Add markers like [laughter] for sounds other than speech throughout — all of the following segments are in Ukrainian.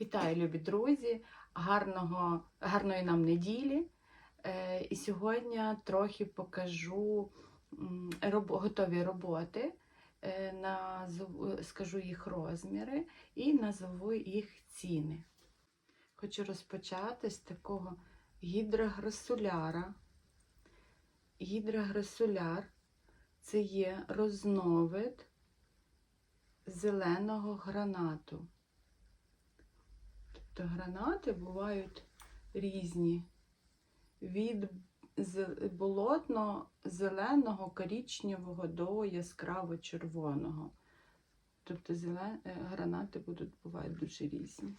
Вітаю, любі друзі! Гарного, гарної нам неділі. Е, і сьогодні трохи покажу готові роботи, е, скажу їх розміри і назову їх ціни. Хочу розпочати з такого гідрограсуляра. Гідрограсуляр це є розновид зеленого гранату. Тобто гранати бувають різні. Від болотно-зеленого, коричневого до яскраво-червоного. Тобто е, гранати будуть, бувають дуже різні.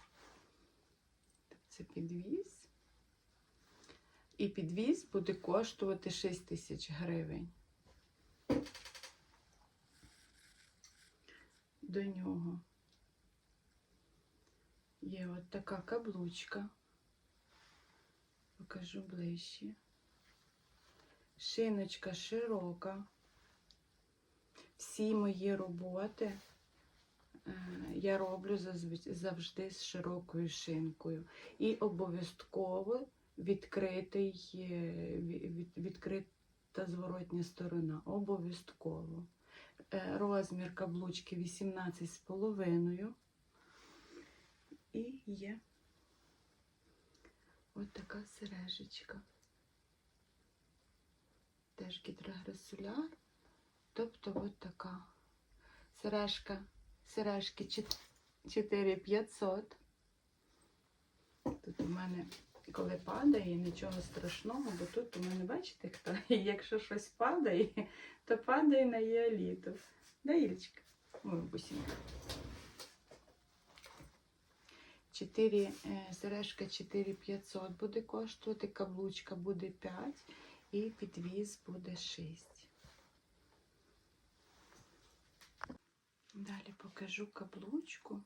Це підвіз. І підвіз буде коштувати 6 тисяч гривень. До нього є от така каблучка. Покажу ближче. Шиночка широка. Всі мої роботи е, я роблю завжди з широкою шинкою. І обов'язково відкритий, е, від- відкрита зворотня сторона. Обов'язково. Е, Розмір каблучки 18,5. І є от сережечка. Теж гідрограсуляр. Тобто от така сережка, сережки 4500. Тут у мене, коли падає, нічого страшного, бо тут у мене, бачите, хто? [laughs] Якщо щось падає, то падає на єоліту. Да, Ілечка? Ой, бусінка. 4, е, сережка 4500 буде коштувати, каблучка буде 5 і підвіз буде 6. Далі покажу каблучку.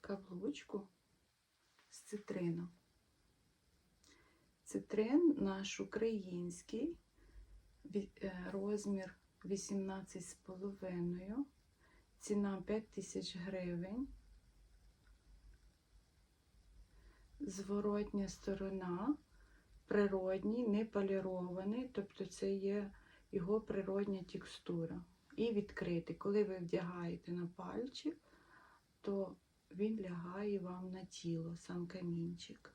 Каблучку з цитрину. Цитрин наш український, е, розмір 18,5. Ціна 5 тисяч гривень. Зворотня сторона природній, не полірований, тобто це є його природня текстура. І відкритий. Коли ви вдягаєте на пальчик, то він лягає вам на тіло, сам камінчик.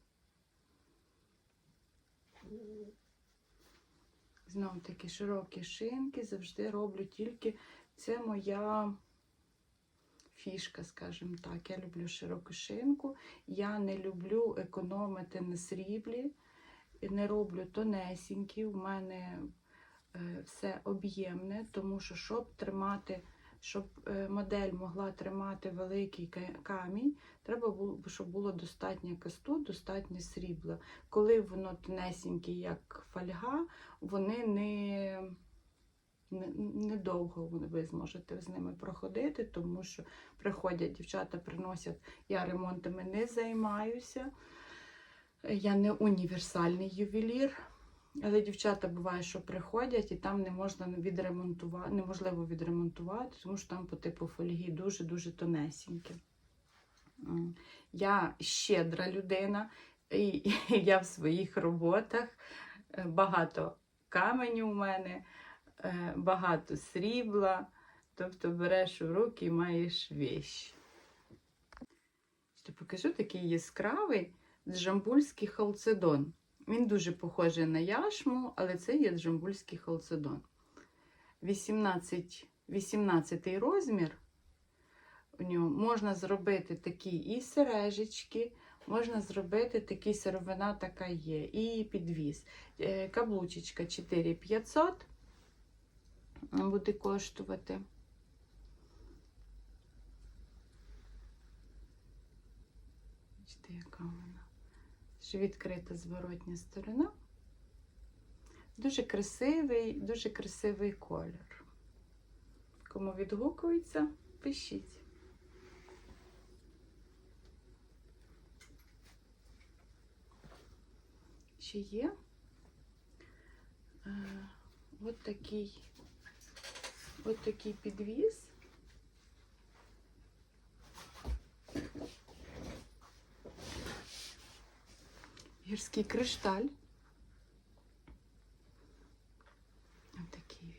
Знову таки широкі шинки завжди роблю тільки це моя фішка, скажімо так. Я люблю широку шинку. Я не люблю економити на сріблі, не роблю тонесенькі. У мене е, все об'ємне, тому що щоб тримати, щоб е, модель могла тримати великий камінь, треба було, щоб було достатньо касту, достатньо срібла. Коли воно тонесеньке, як фольга, вони не. Не- Недовго ви зможете з ними проходити, тому що приходять дівчата, приносять, я ремонтами не займаюся. Я не універсальний ювелір. Але дівчата буває, що приходять і там не можна відремонтувати, неможливо відремонтувати, тому що там по типу фольги дуже-дуже тонесенькі. Я щедра людина, і я в своїх роботах е, багато каменю у мене, багато срібла. Тобто береш у руки і маєш. Ще покажу такий яскравий джамбульський халцедон. Він дуже похожий на яшму, але це є джамбульський халцедон. 18, 18 розмір. У нього можна зробити такі і сережечки, можна зробити такі сировина така є, і підвіз. Е, Каблучечка 4500 буде коштувати. Бачите, яка вона. Ще відкрита зворотня сторона. Дуже красивий, дуже красивий колір. Кому відгукується, пишіть. Ще є е, от такий, Ось такий підвіз. Гірський кришталь. Ось такий він.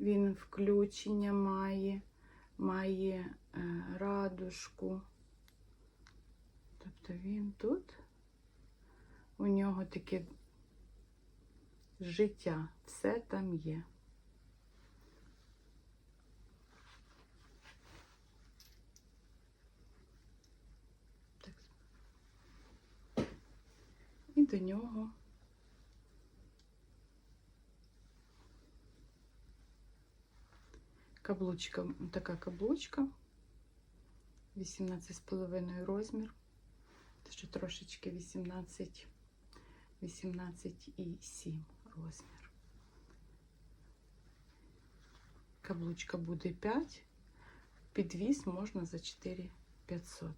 Він включення має, має е, радужку. Тобто він тут, у нього таке життя, все там є. І до нього. Каблучка, така каблучка, 18,5 розмір, ще трошечки 18, 18,7 розмір. Каблучка буде 5, підвіз можна за 4500.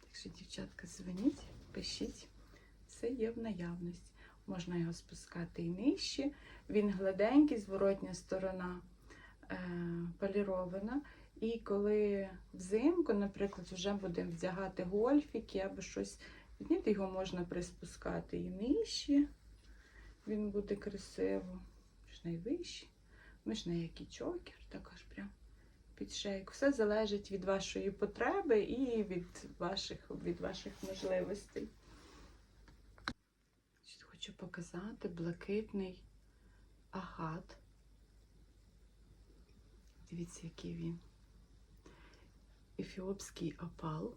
Так що, дівчатка, дзвоніть, пишіть, все є в наявності. Можна його спускати і нижче. Він гладенький, зворотня сторона е, полірована. І коли взимку, наприклад, вже будемо вдягати гольфіки або щось, підняти, його можна приспускати і нижче. Він буде красиво. Ж найвищий. Ми ж не який чокер, також прям під шейку. Все залежить від вашої потреби і від ваших, від ваших можливостей. Хочу показати блакитний агат. Дивіться, який він. Ефіопський опал.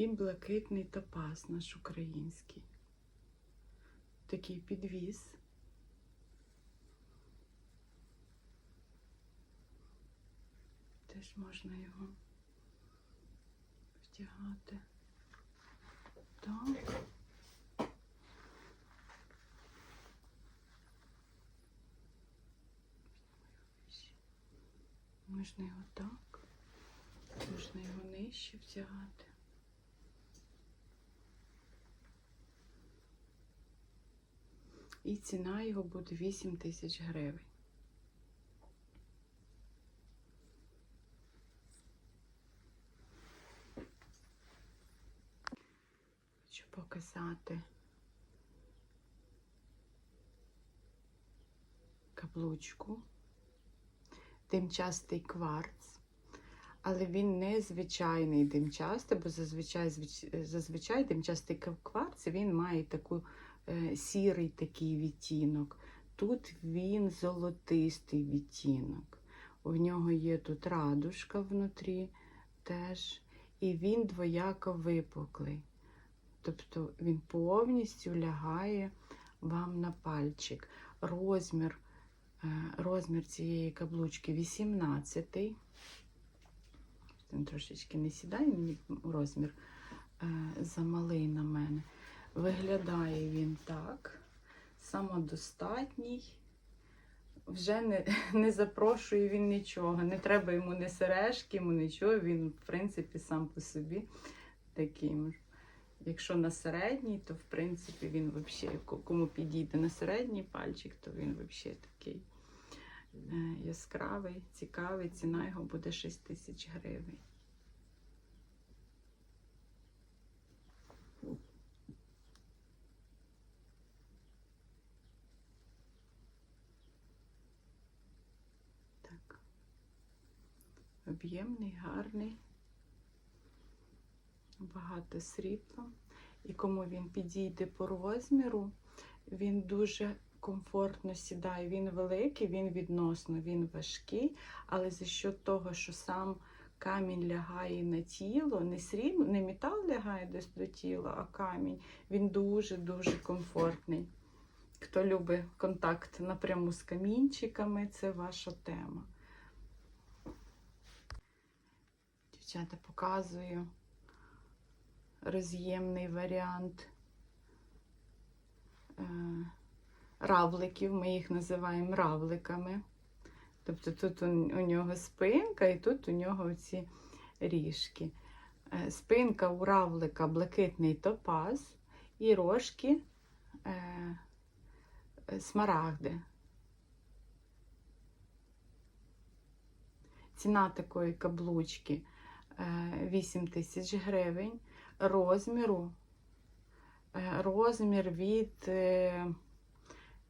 І блакитний топаз наш український. Такий підвіз. Теж можна його вдягати. Так. Можна його так, можна його нижче вдягати. І ціна його буде 8 тисяч гривень. Хочу показати каблучку, димчастий кварц, але він не звичайний димчастий, бо зазвичай, звич- зазвичай димчастий кварц він має таку сірий такий відтінок. Тут він золотистий відтінок. У нього є тут радужка внутрі теж, і він двояко випуклий. Тобто він повністю лягає вам на пальчик. Розмір, е, розмір цієї каблучки 18. Він трошечки не сідає, мені розмір е, замалий на мене. Виглядає він так, самодостатній. Вже не, не запрошує він нічого. Не треба йому ні сережки, йому нічого. Він, в принципі, сам по собі такий. Якщо на середній, то в принципі він взагалі, кому підійде на середній пальчик, то він взагалі такий е, яскравий, цікавий. Ціна його буде 6 тисяч гривень. Так. Об'ємний, гарний багато срібла. І кому він підійде по розміру, він дуже комфортно сідає. Він великий, він відносно, він важкий, але за що того, що сам камінь лягає на тіло, не срібло, не метал лягає десь до тіла, а камінь, він дуже-дуже комфортний. Хто любить контакт напряму з камінчиками, це ваша тема. Дівчата, показую роз'ємний варіант е, равликів. Ми їх називаємо равликами. Тобто тут у, нього спинка і тут у нього ці ріжки. Е, Спинка у равлика блакитний топаз і рожки е, смарагди. Ціна такої каблучки 8 тисяч гривень. Розміру е, розмір від, е,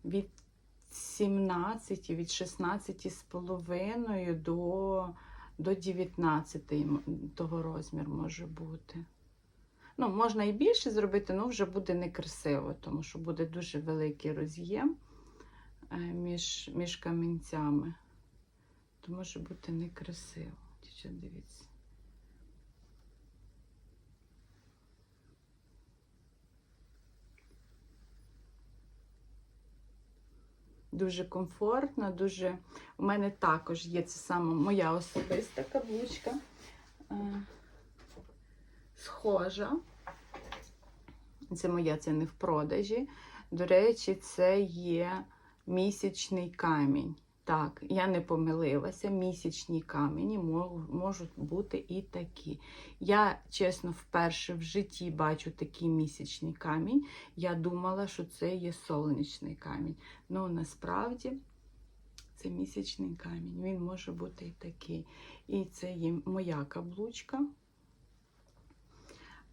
від 17, від 16 з половиною до, до 19 того розмір може бути. Ну, можна і більше зробити, але вже буде некрасиво, тому що буде дуже великий роз'єм е, між, між камінцями. То може бути некрасиво. Дівчат, дивіться. Дуже комфортно, дуже. У мене також є це саме моя особиста каблучка. Е, Схожа. Це моя, це не в продажі. До речі, це є місячний камінь. Так, я не помилилася, місячні камені можуть бути і такі. Я, чесно, вперше в житті бачу такий місячний камінь. Я думала, що це є сонячний камінь. Ну, насправді це місячний камінь. Він може бути і такий. І це є моя каблучка.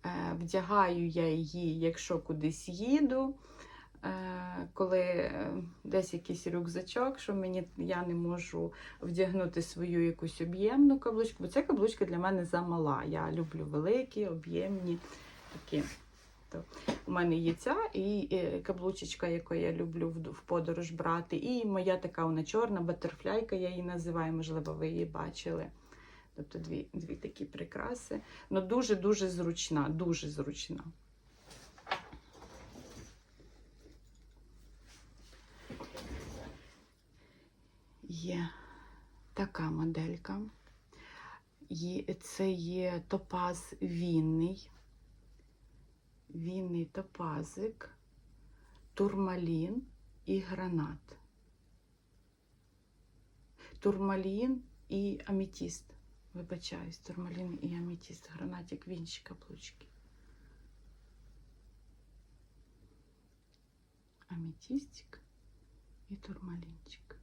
Е, Вдягаю я її, якщо кудись їду. Е, Коли е, десь якийсь рюкзачок, що мені я не можу вдягнути свою якусь об'ємну каблучку, бо ця каблучка для мене замала. Я люблю великі, об'ємні такі. То у мене є ця і е, каблучечка, яку я люблю в, подорож брати. І моя така вона чорна батерфляйка, я її називаю, можливо, ви її бачили. Тобто дві, дві такі прикраси. Ну дуже-дуже зручна, дуже зручна. Є така моделька. Це є топаз вінний. Вінний топазик, турмалін і гранат. Турмалін і аметіст. Вибачаюсь, турмалін і аметіст. Гранатик вінчі каблучки. Аметістик і турмалінчик.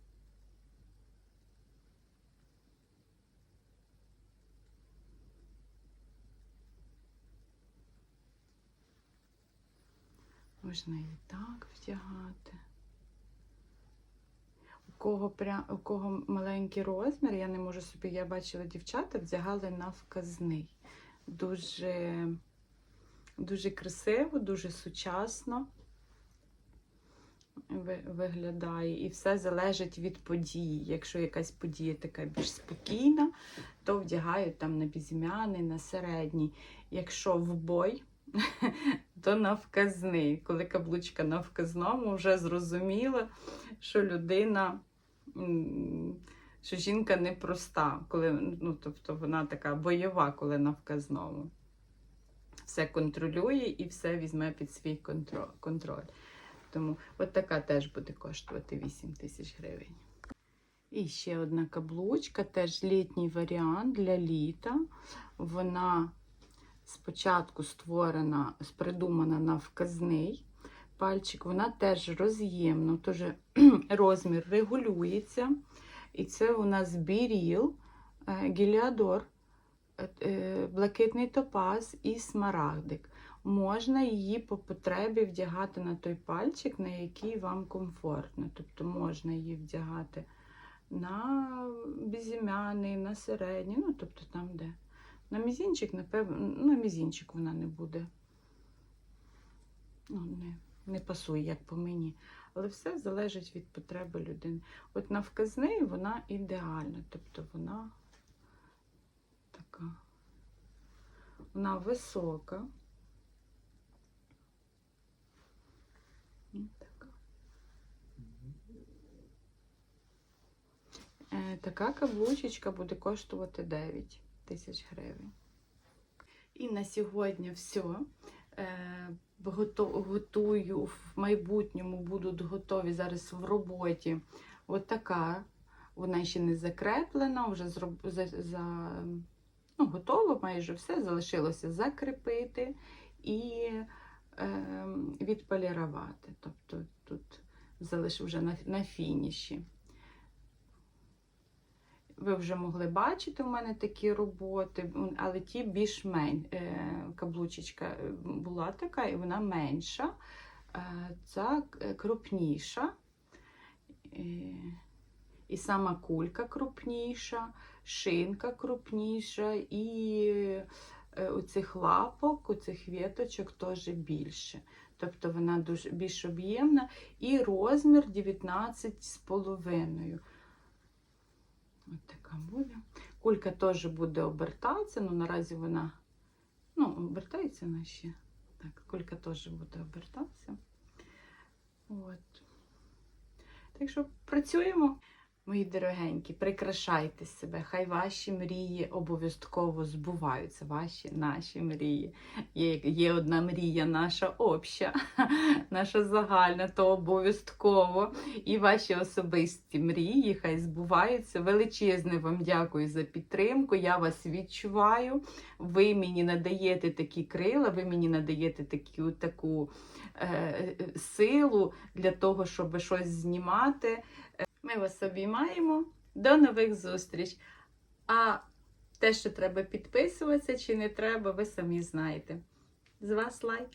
Можна і так вдягати. У кого, пря... у кого маленький розмір, я не можу собі, я бачила, дівчата вдягали на вказний. Дуже, дуже красиво, дуже сучасно виглядає. І все залежить від події. Якщо якась подія така більш спокійна, то вдягають там на безім'яний, на середній. Якщо в бой, то на вказний. Коли каблучка на вказному, вже зрозуміло, що людина, що жінка непроста, коли, ну, тобто вона така бойова, коли на вказному. Все контролює і все візьме під свій контроль. Тому от така теж буде коштувати 8 тисяч гривень. І ще одна каблучка, теж літній варіант для літа. Вона спочатку створена, придумана на вказний пальчик. Вона теж роз'ємна, теж [clears throat] розмір регулюється. І це у нас біріл, е, гіліадор, е, е, блакитний топаз і смарагдик. Можна її по потребі вдягати на той пальчик, на який вам комфортно. Тобто можна її вдягати на безім'яний, на середній, ну тобто там, де. На мізінчик, напевно, ну, на мізінчик вона не буде. Ну, не, не пасує, як по мені. Але все залежить від потреби людини. От на вказний вона ідеальна. Тобто вона така. Вона висока. Така. Е, каблучечка буде коштувати 9 тисяч гривень. І на сьогодні все. Готую в майбутньому будуть готові зараз в роботі. От. Вона ще не закреплена, вже зроб... за, за... Ну, готово майже все. Залишилося закріпити і е, відполірувати. Тобто тут залиш вже на, на фініші. Ви вже могли бачити у мене такі роботи, але ті більш мен... е, каблучечка е, була така, і вона менша. Е, Ця крупніша. І сама кулька крупніша, шинка крупніша, і у цих лапок, у цих віточок теж більше. Тобто вона дуже більш об'ємна. І розмір 19 з половиною. Ось така буде. Кулька теж буде обертатися, але наразі вона ну, обертається вона ще. Так, кулька теж буде обертатися. От. Так що працюємо. Мої дорогенькі, прикрашайте себе, хай ваші мрії обов'язково збуваються, ваші наші мрії. Є, є одна мрія, наша обща, [laughs] наша загальна, то обов'язково. І ваші особисті мрії хай збуваються. Величезне вам дякую за підтримку. Я вас відчуваю. Ви мені надаєте такі крила, ви мені надаєте таку, таку е, е, силу для того, щоб щось знімати. Ми вас обіймаємо. До нових зустріч. А те, що треба підписуватися чи не треба, ви самі знаєте. З вас лайк.